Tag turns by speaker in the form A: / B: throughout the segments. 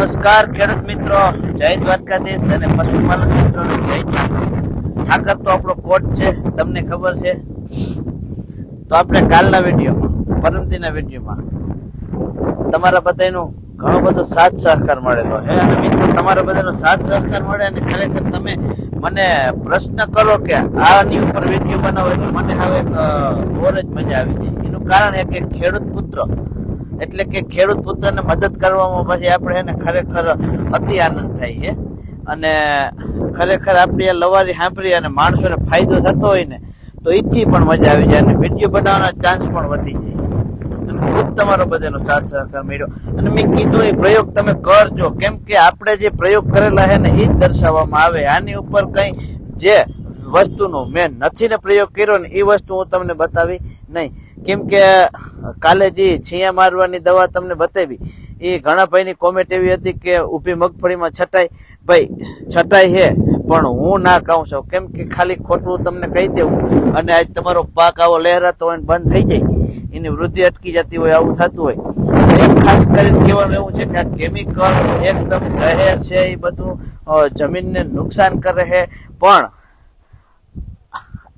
A: નમસ્કાર ખેડૂત મિત્રો, જય દ્વારકાધીશ અને પશુપાલક મિત્રોને જય ઠાકર તો આપણો કોટ છે, તમને ખબર છે. તો આપણે કાલના વિડીયોમાં, પરમદીના વિડીયોમાં તમારા બધાનો ઘણો બધો સાથ સહકાર મળેલો છે. અને મિત્રો, તમારા બધાનો સાથ સહકાર મળે અને ખરેખર તમે મને પ્રશ્ન કરો કે આની ઉપર વીડિયો બનાવો એટલે મને હવે એક ઓર જ મજા આવી જાય. એનું કારણ એ કે ખેડૂત પુત્ર એટલે કે ખેડૂત પુત્રને મદદ કરવામાં પછી આપણે એને ખરેખર અતિ આનંદ થાય છે. અને ખરેખર આપણી આ લવારી સાંભળી અને માણસોને ફાયદો થતો હોય ને, તો એથી પણ મજા આવી જાય અને વીડિયો બનાવવાનો ચાન્સ પણ વધી જાય. ખૂબ તમારો બધાનો સાથ સહકાર મળ્યો. અને મેં કીધું, એ પ્રયોગ તમે કરજો. કેમ કે આપણે જે પ્રયોગ કરેલા છે ને એ જ દર્શાવવામાં આવે. આની ઉપર કઈ જે વસ્તુનો મેં નથી ને પ્રયોગ કર્યો ને એ વસ્તુ હું તમને બતાવી નહીં. કેમ કે કાલે જે છીયા મારવાની દવા તમને બતાવી, એ ઘણા ભાઈની કોમેન્ટ એવી હતી કે ઊભી મગફળીમાં છટાઈ ભાઈ છટાઈ છે પણ હું ના કહું છું. કેમ કે ખાલી ખોટું તમને કહી દેવું. અને આજ તમારો પાક આવો લહેરાતો હોય બંધ થઈ જાય. એની વૃદ્ધિ અટકી જતી હોય, આવું થતું હોય. ખાસ કરીને કહેવાનું એવું છે કે આ કેમિકલ એકદમ જહેર છે એ બધું જમીનને નુકસાન કરે છે. પણ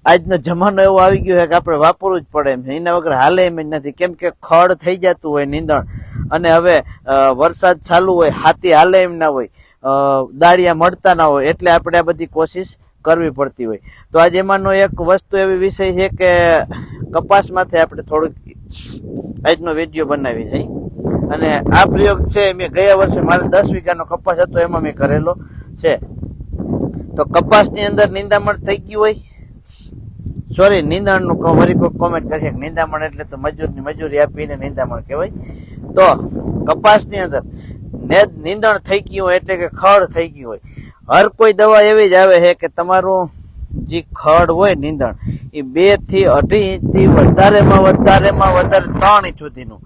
A: આજનો જમાનો એવો આવી ગયો છે કે આપણે વાપરવું જ પડે એમ એના વગર હાલે એમ જ નથી. કેમ કે ખડ થઈ જતું હોય નીંદણ અને હવે વરસાદ ચાલુ હોય, હાથી હાલે એમ ના હોય દાળિયા મળતા ના હોય એટલે આપણે આ બધી કોશિશ કરવી પડતી હોય. તો આજે એમાંનો એક વસ્તુ એવી વિષય છે કે કપાસમાંથી આપણે થોડુંક આજનો વીડિયો બનાવી જાય અને આ પ્રયોગ છે મેં ગયા વર્ષે મારે દસ વીઘાનો કપાસ હતો, એમાં મેં કરેલો છે. તો કપાસની અંદર નિંદામણ થઈ ગયું હોય સોરી, નિંદાણનું વરી કોઈ કોમેન્ટ કરશે કે નિંદામણ એટલે તો મજૂરની મજૂરી આપીને નિંદામણ કહેવાય. તો, કપાસની અંદર નિંદણ થઈ ગયું હોય એટલે કે ખડ થઈ ગયું હોય. હર કોઈ દવા એવી જ આવે છે કે તમારું જે ખડ હોય નિંદણ, એ બેથી અઢી ઇંચથી વધારેમાં વધારેમાં વધારે ત્રણ ઇંચ સુધીનું.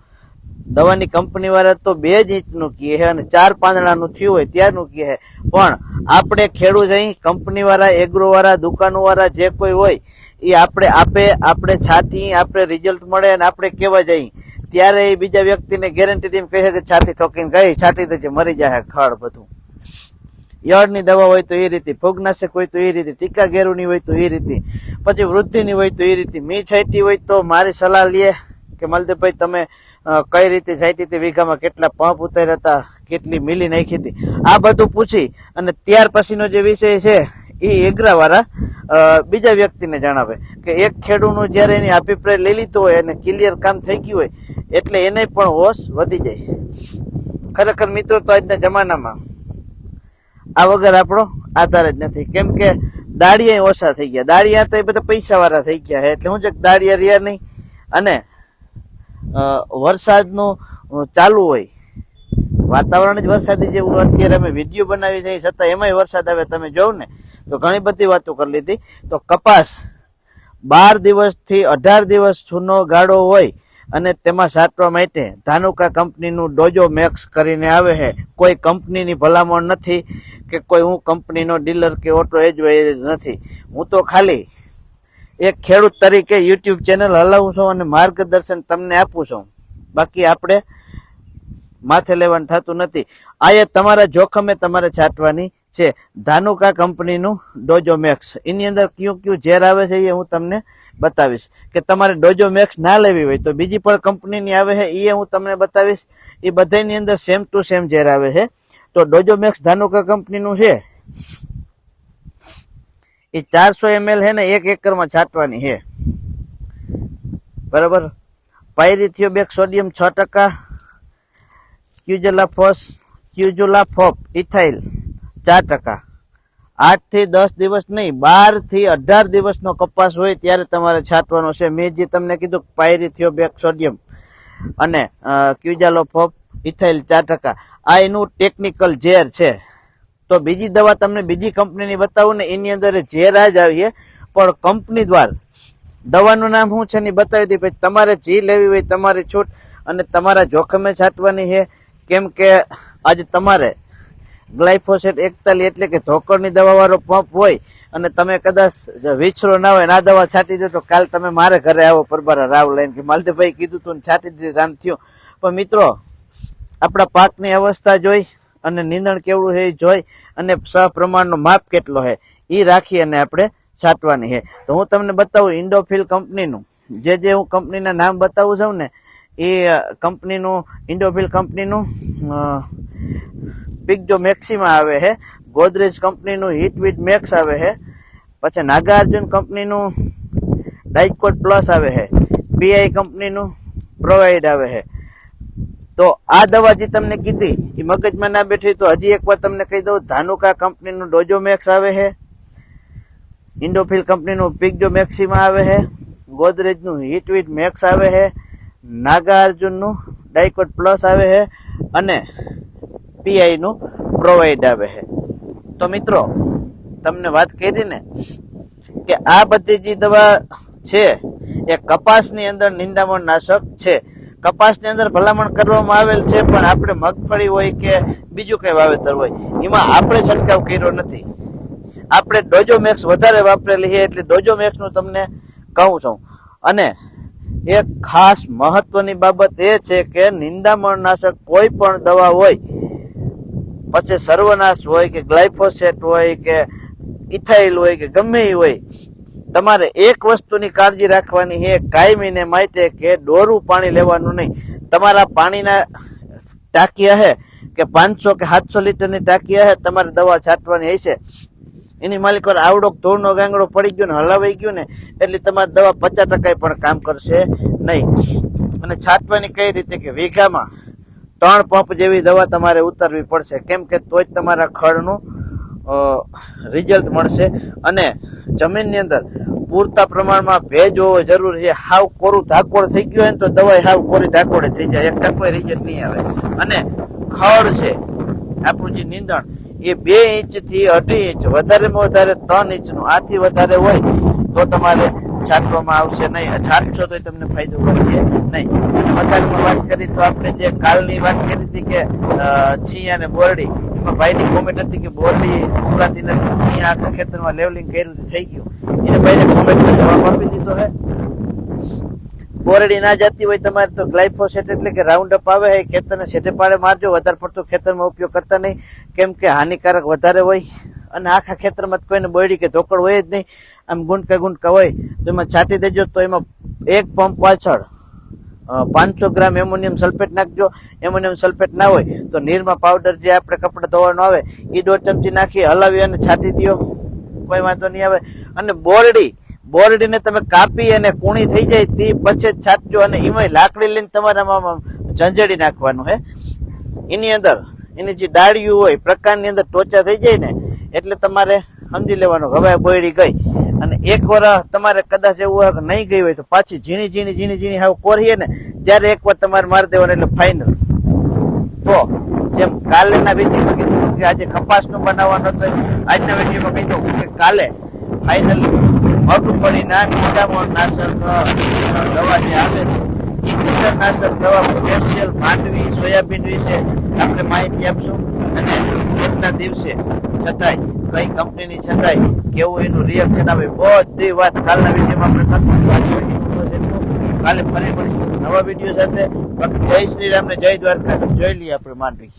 A: દવાની કંપની વાળા તો બે જ ઇંચનું કહે છે અને ચાર પાંદડાનું થયું હોય ત્યારનું કહે પણ આપણે ખેડૂત અહીં કંપની વાળા એગ્રો વાળા દુકાનો વાળા જે કોઈ હોય એ આપણે આપે, આપણે છાતી, આપણે રિઝલ્ટ મળે અને આપણે કેવા જઈએ ત્યારે એ બીજા વ્યક્તિને ગેરંટી એમ કહે કે છાતી ઠોકીને ગઈ, છાતી તો મરી જાય ખડ બધું. યળની દવા હોય તો એ રીતે ફૂગનાશક હોય તો એ રીતે, ટીકા ઘેરુની હોય તો એ રીતે, પછી વૃદ્ધિની હોય તો એ રીતે, મી છાંટી હોય તો મારી સલાહ લે કે મલદેવભાઈ તમે કઈ રીતે છાંટી હતી, વીઘામાં કેટલા પંપ ઉતાર્યા હતા, કેટલી મિલી નાખી હતી, આ બધું પૂછી અને ત્યાર પછીનો જે વિષય છે એ એગ્રાવાળા બીજા વ્યક્તિને જણાવે કે એક ખેડૂતનું જ્યારે એની અભિપ્રાય લઈ લીધો હોય અને ક્લિયર કામ થઈ ગયું હોય, એટલે એને પણ હોશ વધી જાય. ખરેખર મિત્રો, તો આજના જમાનામાં આ વગર આપણો આધાર જ નથી. કેમ કે દાળિયા ઓછા થઈ ગયા. દાળિયા તો એ બધા પૈસાવાળા થઈ ગયા છે. એટલે હું છે દાળિયા રહ્યા નહીં. અને વરસાદનું ચાલુ હોય, વાતાવરણ જ વરસાદી જેવું અત્યારે અમે વીડિયો બનાવી છે. છતાં એમાંય વરસાદ આવે. તમે જોવ ને તો ઘણી બધી વાતો કરી લીધી. તો કપાસ બાર દિવસથી અઢાર દિવસ જૂનો ગાળો હોય અને તેમાં સાટવા માટે ધાનુકા કંપનીનું ડોજો મેક્સ કરીને આવે છે. કોઈ કંપનીની ભલામણ નથી કે કોઈ હું કંપનીનો ડીલર કે ઓટો એજ નથી. હું તો ખાલી એક ખેડૂત તરીકે યુટ્યુબ ચેનલ હલાવું છું અને માર્ગદર્શન તમને આપું છું. બાકી આપણે માથે લેવાનું થતું નથી. આ એ તમારા જોખમે તમારે છાંટવાની છે. ધાનુકા કંપનીનું ડોજો મેક્સ એની અંદર કયું કયું ઝેર આવે છે એ હું તમને બતાવીશ. કે તમારે ડોજો મેક્સ ના લેવી હોય તો બીજી પણ કંપનીની આવે છે એ હું તમને બતાવીશ. એ બધાની અંદર સેમ ટુ સેમ ઝેર આવે છે. તો ડોજો મેક્સ ધાનુકા કંપનીનું છે. એ ચારસો એમએલ છે ને એક એકરમાં છાંટવાની છે. બરાબર? પાયરીથિયોબેક સોડિયમ છ ટકા, ક્યુજેલાફોસ, ક્યુજુલાફોપ, ઇથાઇલ. ચાર ટકા. આઠથી દસ દિવસ નહીં બારથી અઢાર દિવસનો કપાસ હોય ત્યારે તમારે છાંટવાનો છે. મેં જે તમને કીધું પાયરીથિયોબેક સોડિયમ અને ક્યુજાલોફોપ ઇથાઇલ ચાર ટકા. આ એનું ટેકનિકલ ઝેર છે. તો બીજી દવા તમને બીજી કંપનીની બતાવું ને એની અંદર ઝેર જ આવીએ પણ કંપની દ્વારા દવાનું નામ શું છે ને બતાવી દી પછી તમારે જે લેવી હોય તમારી છૂટ અને તમારા જોખમે છાંટવાની છે. કેમ કે આજે તમારે ગ્લાયફોસેટ એકતાલી એટલે કે ધોકળની દવા વાળો પંપ હોય અને તમે કદાચ વિછરો ના હોય ના દવા છાંટી દો તો કાલ તમે મારે ઘરે આવો પરબારા રાવ લઈને કે માલદેભાઈ કીધું તું છાંટી દીધી આમ થયું. પણ મિત્રો, આપણા પાકની અવસ્થા જોઈ અને નીંદણ કેવડું છે એ જોઈ અને સપ્રમાણનો માપ કેટલો છે એ રાખી અને આપણે છાંટવાની છે. તો હું તમને બતાવું ઇન્ડોફિલ કંપનીનું. જે જે હું કંપનીના નામ બતાવું છું ને, એ કંપનીનું, ઇન્ડોફિલ કંપનીનું પિકજો મેક્સિમા આવે છે ગોદરેજ કંપનીનું હિટ વિટ મેક્સ આવે છે પછી નાગાર્જુન કંપનીનું ડાઇકોટ પ્લસ આવે છે પીઆઈ કંપનીનું પ્રોવાઈડ આવે છે તો આ દવા જે તમને કીધી, એ મગજમાં ના બેઠી તો હજી એકવાર તમને કહી દઉં, ધાનુકા કંપનીનું ડોજોમેક્સ આવે છે ઇન્ડોફિલ કંપનીનું પિગજો મેક્સિમા આવે છે ગોદરેજનું હિટવીટ મેક્સ આવે છે નાગાર્જુનનું ડાઇકોટ પ્લસ આવે છે અને પીઆઈનું પ્રોવાઈડ આવે છે. તો મિત્રો, તમને વાત કરી ને કે આ બધી જે દવા છે, એ કપાસની અંદર નિંદામણ નાશક છે. કપાસની અંદર ભલામણ કરવામાં આવેલ છે, પણ આપણે મગફળી હોય કે બીજું કઈ વાવેતર હોય, એમાં આપણે છંટકાવ કર્યો નથી. આપણે ડોજોમેક્સ વધારે વાપરેલી છે, એટલે ડોજોમેક્સનું તમને કહું છું. અને એક ખાસ મહત્વની બાબત એ છે કે નિંદામણ નાશક કોઈ પણ દવા હોય પછી સર્વનાશ હોય કે ગ્લાયફોસેટ હોય કે ઇથાઇલ હોય કે ગમે એ હોય, તમારે એક વસ્તુની કાળજી રાખવાની છે, કાયમીને માટે કે ડોરું પાણી લેવાનું નહીં. તમારા પાણીના ટાંકી હે કે પાંચસો કે સાતસો લીટરની ટાંકી હે તમારે દવા છાંટવાની હશે. એની માલિક પર આવડો ધૂળનો ગાંગડો પડી ગયો ને હલાવાઈ ગયો ને, એટલે તમારી દવા પચાસ ટકા પણ કામ કરશે નહીં. અને છાંટવાની કઈ રીતે કે વીઘામાં ત્રણ પંપ જેવી દવા તમારે ઉતારવી પડશે. કેમ કે તો જ તમારા ખડનું રિઝલ્ટ મળશે. અને જમીનની અંદર પૂરતા પ્રમાણમાં ભેજ હોવો જરૂરી છે. હાવ કોરું ધાકોડ થઈ ગયું હોય ને તો દવાઈ હાવ કોરી ધાકોડે થઈ જાય. એક ટકો રિઝલ્ટ નહીં આવે. અને ખડ છે, આપણું જે નીંદણ, એ બે ઇંચથી અઢી ઇંચ, વધારેમાં વધારે ત્રણ ઇંચનું. આથી વધારે હોય તો તમારે છાંટવામાં આવશે નહીં. છાંટશો તો તમને ફાયદો કરશે નહીં. અને વાત કરી તો આપણે જે કાલની વાત કરી હતી કે છીયા અને બોરડી, એમાં ભાઈની કોમેન્ટ હતી કે બોરડી ઉગાતી નથી. છીયા આખા ખેતરમાં લેવલિંગ કર્યું થઈ ગયું. એને ભાઈને કોમેન્ટમાં જવાબ આપી દીધો હે. બોરડી ના જતી હોય તમારે તો ગ્લાયફોસેટ એટલે કે રાઉન્ડ અપ આવે છે ખેતરને સેટે પાડે મારજો. વધારે પડતો ખેતરમાં ઉપયોગ કરતા નહીં. કેમ કે હાનિકારક વધારે હોય. અને આખા ખેતરમાં કોઈને બોયડી કે ધોકડ હોય જ નહીં. આમ ગુંડકા ગુંડકા હોય, તો એમાં છાંટી દેજો, તો એમાં એક પંપ પાછળ પાંચસો ગ્રામ એમોનિયમ સલ્ફેટ નાખજો. એમોનિયમ સલ્ફેટ ના હોય, તો નીરમાં પાવડર જે આપણે કપડાં ધોવાનો આવે એ દોઢ ચમચી નાખી, હલાવી અને છાંટી દો કોઈ વાંધો નહીં આવે. અને બોરડી, બોરડીને તમે કાપી અને કૂણી થઈ જાય, તે પછી જ છાંટજો અને એમાં લાકડી લઈને તમારામાં ઝંઝડી નાખવાનું, હે. એની અંદર, એની જે ડાળીઓ હોય, પ્રકારની અંદર ટોચા થઈ જાય ને, એટલે તમારે સમજી લેવાનું હવે બોયડી ગઈ. અને એક વાર તમારે કદાચ એવું હોય કે નહીં ગઈ હોય તો પાછી ઝીણી ઝીણી ઝીણી ઝીણી હાવ કોરીએ ને, ત્યારે એક વાર તમારે મારી દેવાનું એટલે ફાઇનલ તો, જેમ કાલેના વિધિમાં કીધું હતું કે આજે કપાસનું બનાવવાનું તો આજના વિધિમાં કહી દઉં કે કાલે ફાઇનલી મગફળીના નિંદામણ દવા જે આવે છે, એ કીટનાશક દવા સ્પેશિયલ માંડવી, સોયાબીન વિશે આપણે માહિતી આપશું. અને કેટલા દિવસે છટાય કઈ કંપનીની છતાંય, કેવું એનું રિએક્શન આવે, બધી વાત કાલના વિડીયોમાં આપણે કાલે ફરી મળીશું નવા વીડિયો સાથે. જય શ્રી રામ ને જય દ્વારકા જોઈ લઈએ આપણે માંડવી